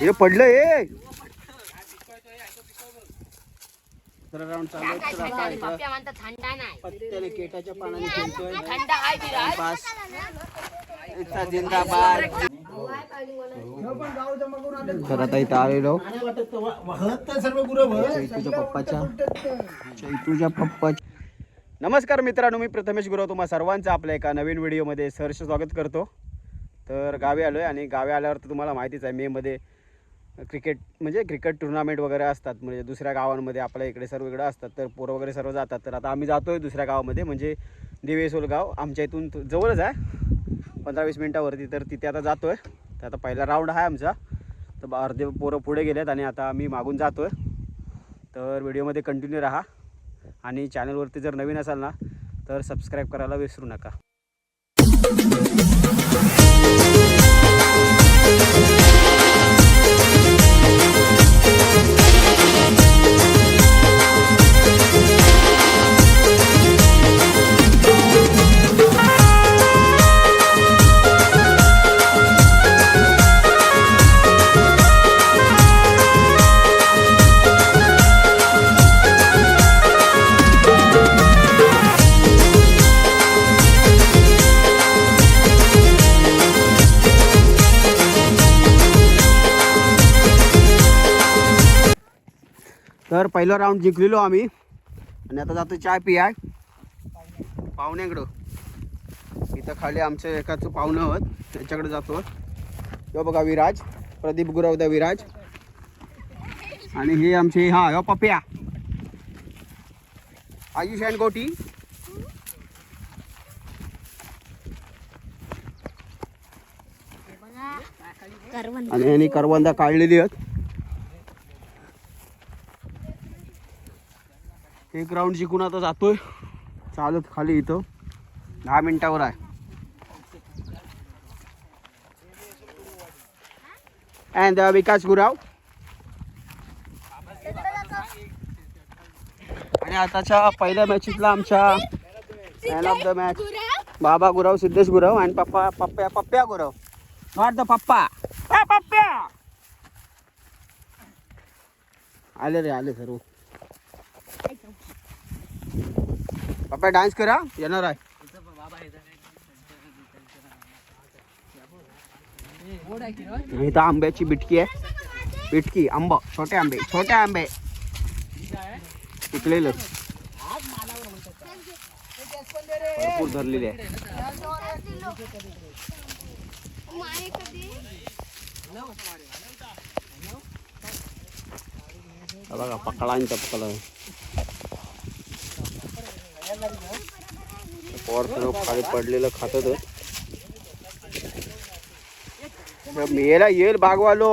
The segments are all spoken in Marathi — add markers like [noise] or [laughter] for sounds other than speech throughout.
हे पडलं हे. राऊंड चालू पत्त्याने केटाच्या पानाने खेळतोय. पास इथं जिंदाबाद. तर आता इथं आलेलो. चैतूच्या पप्पाच्या. चैतूच्या पप्पाच्या. नमस्कार मित्रांनो मी प्रथमेश गुरव तुम्हा सर्वांचं आपल्या एका नवीन व्हिडिओमध्ये सहर्ष स्वागत करतो. तर गावी आलो आहे आणि गावी आल्यावर तर तुम्हाला माहितीच आहे मेमध्ये क्रिकेट म्हणजे क्रिकेट टुर्नामेंट वगैरे असतात. म्हणजे दुसऱ्या गावांमध्ये आपल्या इकडे सर्व इकडं असतात तर पोरं वगैरे सर्व जातात. तर आता आम्ही जातो आहे दुसऱ्या गावामध्ये म्हणजे देवेसोल गाव. आमच्या इथून जवळच आहे. पंधरा वीस मिनटावरती तर तिथे आता जातो आहे तर आता पहिला राऊंड आहे आमचा. तर अर्धे पोरं पुढे गेलेत आणि आता आम्ही मागून जातो आहे तर व्हिडिओमध्ये कंटिन्यू राहा. आणि चॅनलवरती जर नवीन असाल ना तर सबस्क्राईब करायला विसरू नका. पहिला राऊंड जिंकलेलो आम्ही. आणि आता जातो चाय पियाय. पाहुण्याकडं. इथं खाली आमच्या एकाचं पाहुणं आहोत. त्याच्याकडे जातो. यो बघा विराज. प्रदीप गुरवदा विराज. आणि हे आमचे हा ह्यो पप्या. आयुष अँड गोटी. आणि यांनी करवंदा काढलेली आहेत. एक राऊंड जिंकून आता जातोय. चालत खाली इथं. दहा मिनिटावर आहे. And uh, Vikas Gurav. आणि आताच्या पहिल्या मॅचेसला आमच्या मॅन ऑफ द मॅच बाबा गुराव सिद्धेश गुराव आणि पप्पा पप्प्या पप्प्या गुराव. नॉट द पप्पा. पप्प्या! आले रे आले सर्व. पप्पा डान्स करा. येणार आहे. इथं आंब्याची बिटकी आहे. बिटकी आंबा. छोटे आंबे छोटे आंबे. पिकलेलं भरपूर धरलेले आहे. बघा पकडांचा पकडा. पोर खाली पडलेलं खात मेला येईल बागवालो.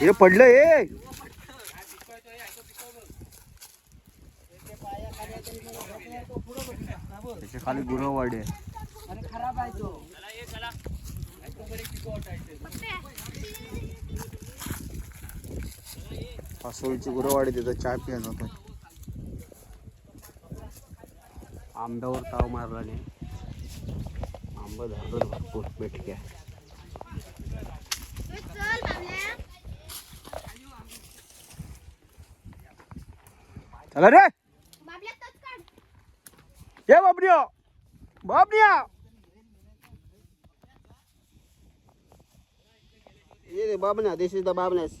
हे पडलं हे. खाली गुरवाडी आहे. पासोळीची गुरवाडी तिथं चाय पिया जातो. आंब्यावर ताव मारला नाही आंबा धरलं भरपूर बेटक्या चला रे! ये बाबड्या बाबड्या ये रे बाबना दिस इज द बाबनेस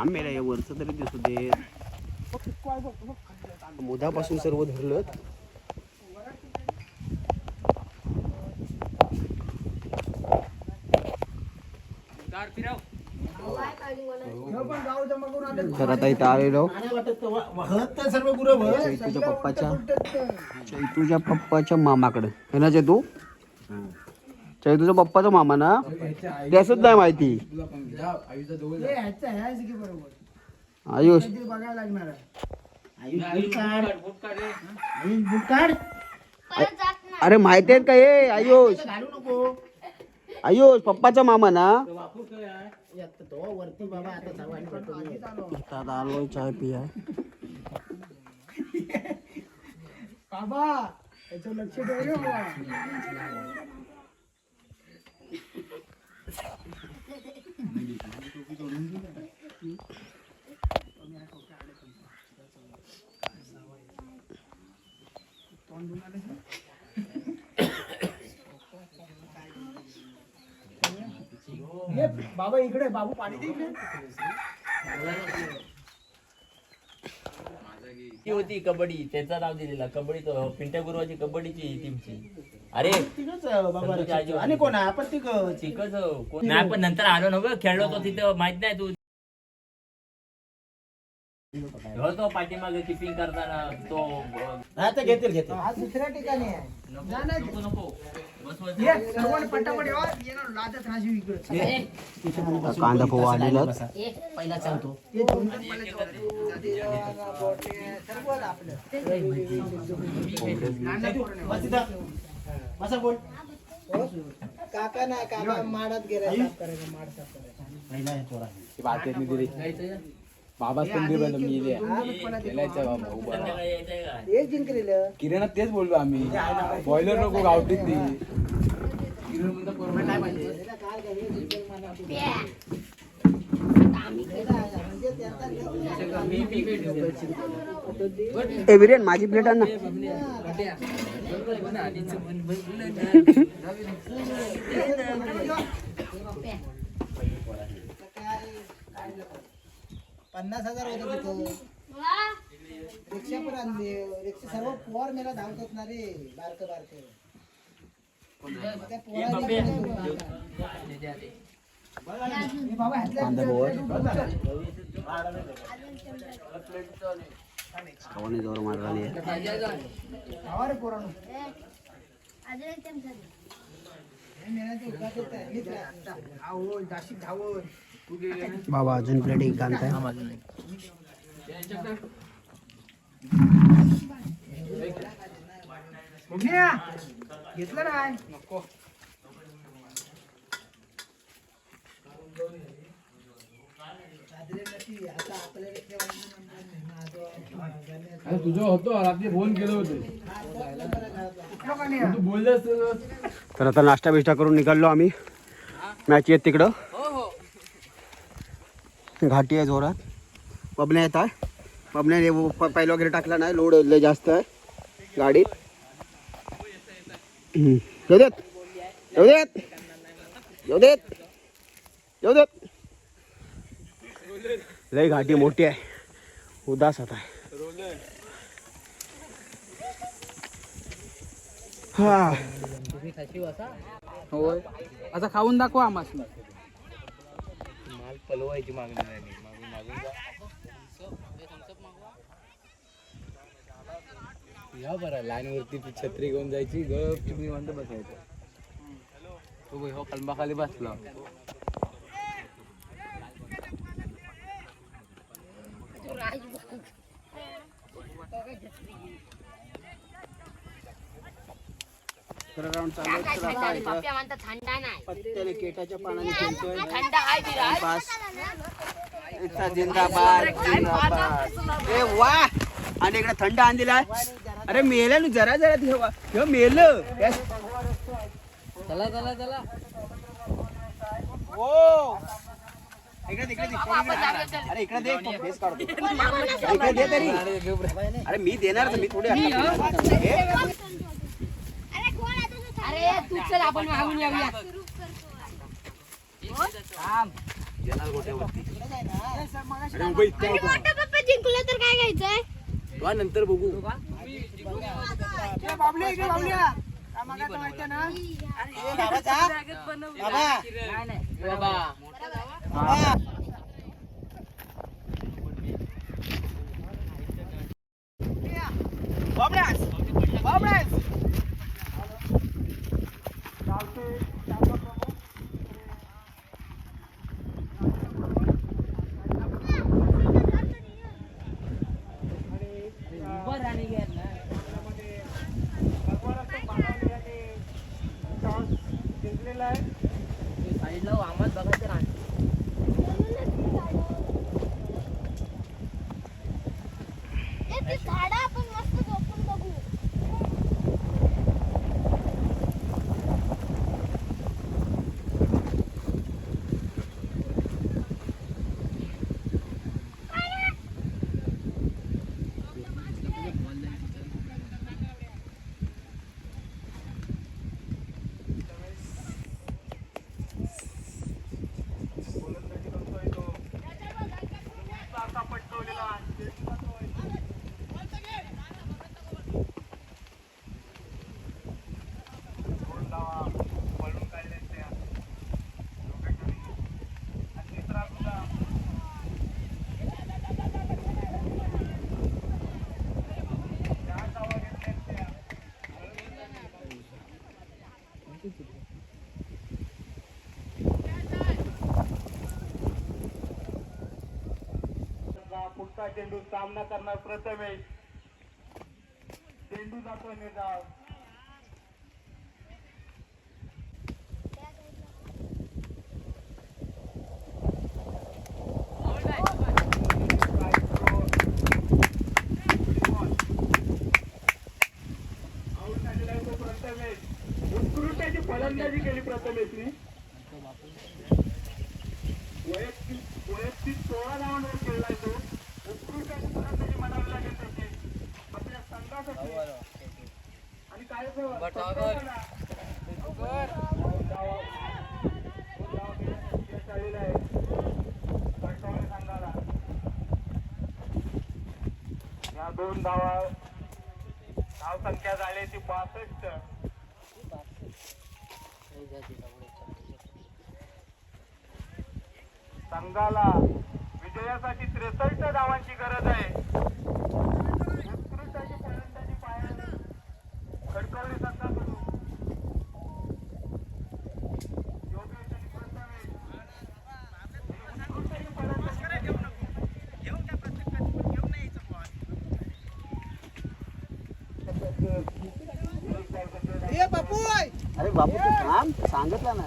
थांब या वरचं तरी दिसू दे. मुधापासून सर्व धरलं ह्यो आले. तर आता इथं आलेलो. सर्व पप्पाच्या उलटत पप्पाच्या मामाकडे. हे ना चैतू चैतूच्या पप्पाचा मामा ना? त्याच नाही माहिती. हे ह्याचं आहे, ह्याच की बरोबर? आयुष. ते बघायला लागणार आहे. आयुष बूट काढ अरे माहिती आहेत का हे? आयुष. घालू नको. आयुष पप्पाचा मामा ना? तो वरती बाबा आता सर्वांनी पटवून आता आलोय चाय पिया. बाबा याचं लक्ष ठेव रे बाबा बाबा इकडे बाबू पाणी दे इकडे. ती होती कबड्डी त्याचा नाव दिलेला. कबड्डी तो पिंट्या गुरुवाची कबड्डीची टीमची अरे तिघच बाबा संतोषी आजी आणि कोण आहे? आपण तिघच चिकच कोण? नाही पण नंतर आलो ना ग. खेळलो तो तिथं. माहीत नाही तू. ह्यो तो पाठीमागे किपिंग करताना तो आता घेतील घेतील. आज दुसऱ्या ठिकाणी आहे. नको नको. कांदा पोहा आलेला पहिला. हो, काका नाही. काका माडात गेला साफ बाबा हे आधी एक- दोन पण आधी संध्याकाळी यायचंय का? एक जिंकलेलं किराणात तेच बोललो आम्ही बॉयलर नको गावठीत ती हे. म्हणजे ए विरेन माझी प्लेट आण ना [laughs] [laughs] पन्नास हजार होते तिथं. रिक्षा पण आणली. रिक्षा सर्व पोर मेला धावतात ना रे बारक बारक. त्या पोरांनी हे बाबा ह्यातल्या खावाने जोर मारला धावा रे पोरांनो. हे मेल्याचे उगाच येत आहे. नीट राहा. धावून, जाशीत धावून. बाबा अजून प्लेट एक आणताय घ्या. घेतलं नाही आता आपल्याला ठेवायचं अरे तुझं होतो रात्री फोन केलं होते कुठलं पाणी आहे? तू बोललास तर तर आता नाश्ता बिष्टा करून निघालो आम्ही मॅच येत तिकडं घाटी आहे जोरात. पबण्या येत आहे. पबण्याने प- पहिला वगैरे टाकला नाही. लोड लय जास्त आहे गाडीत. येऊ देत. येऊ देत. येऊ देत. येऊ देत. लय घाटी मोठी आहे. उदास होत आहे. हा. होय. आता खाऊन दाखवा आम्हाला. माल पलवायची मागणी नाही. मागून मागून जा. या बरं लाईनवरती ती छत्री घेऊन जायची. गप तुम्ही म्हणतो बसायचं. तो बघ, हो कलमाखाली बसला. दुसरा राऊंड चालू काय आहे. तर थंड आता आहे इथं पप्प्या म्हणतात थंडा नाही. पत्त्याला केटाच्या पानाने खेळतोय थंड आहे विराज बस. इथं जिंदाबाद जिंदाबाद. ए वा. आणि इकडे थंड आण दिलाय अरे मेलं ना जरा जरा ठेवा ह्यो मेलं. यस. चला चला चला. ओ. इकडे तिकडे दे. अरे इकडे दे फेस काढतो इकडे दे. तरी. अरे मी देणार तर मी थोडी हे? अरे तू चल आपण मागून येऊया. जिंकलं तर काय घ्यायचंय? वा नंतर बघू. बाबा बाबा ए, ती झाडं आपण मस्त झोपून बघू पुढचा चेंडू सामना करणार प्रथमेश. चेंडू जातो निर्धाव उत्कृष्टाची फलंदाजी केली प्रथमेशने वैयक्तिक वैयक्तिक सोळा धावांवर खेळलाय तो उत्कृष्ट अशी फलंदाजी म्हणावी लागेल त्याची आपल्या संघासाठी आणि काय असं- दोन धावा- दोन धावा घेण्यात यश आलेलं आहे कटकवले संघाला या दोन धावा धाव संख्या झाली ती बासष्ट. संघाला विजयासाठी त्रेसष्ट धावांची गरज आहे. बापू अरे बाबू तू थांब सांगितलं ना.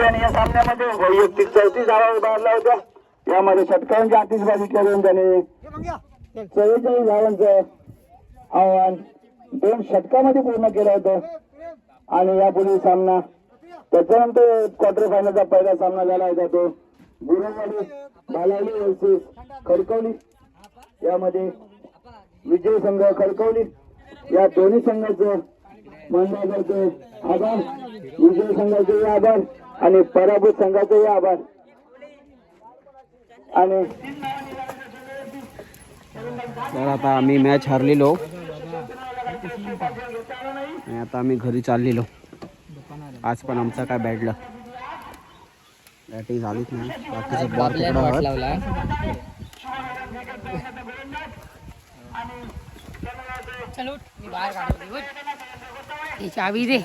आणि या सामन्यामध्ये वैयक्तिक चौतीस धावा उभारल्या होत्या. यामध्ये षटकांची आतिषबाजी करून त्याने चव्वेचाळीस धावांचं आव्हान दोन षटकामध्ये पूर्ण केलं होतं. आणि यापूर्वी सामना त्याच्यानंतर क्वार्टर फायनलचा पहिला सामना झाला होता तो. गुरुवाडी बालावली वर्सेस खडकवली. यामध्ये विजय संघ खडकवली. या दोन्ही संघाचं मंडळाचे आभार. विजय संघाचे आभार. आणि पराभूत संघाचे आभार. आणि तर आता आम्ही मॅच हरलेलो. आणि आता आम्ही घरी चाललेलो. आज पण आमचा काय बॅडला बॅटिंग झालीच नाही. बाकीचं बॉल ही चावी दे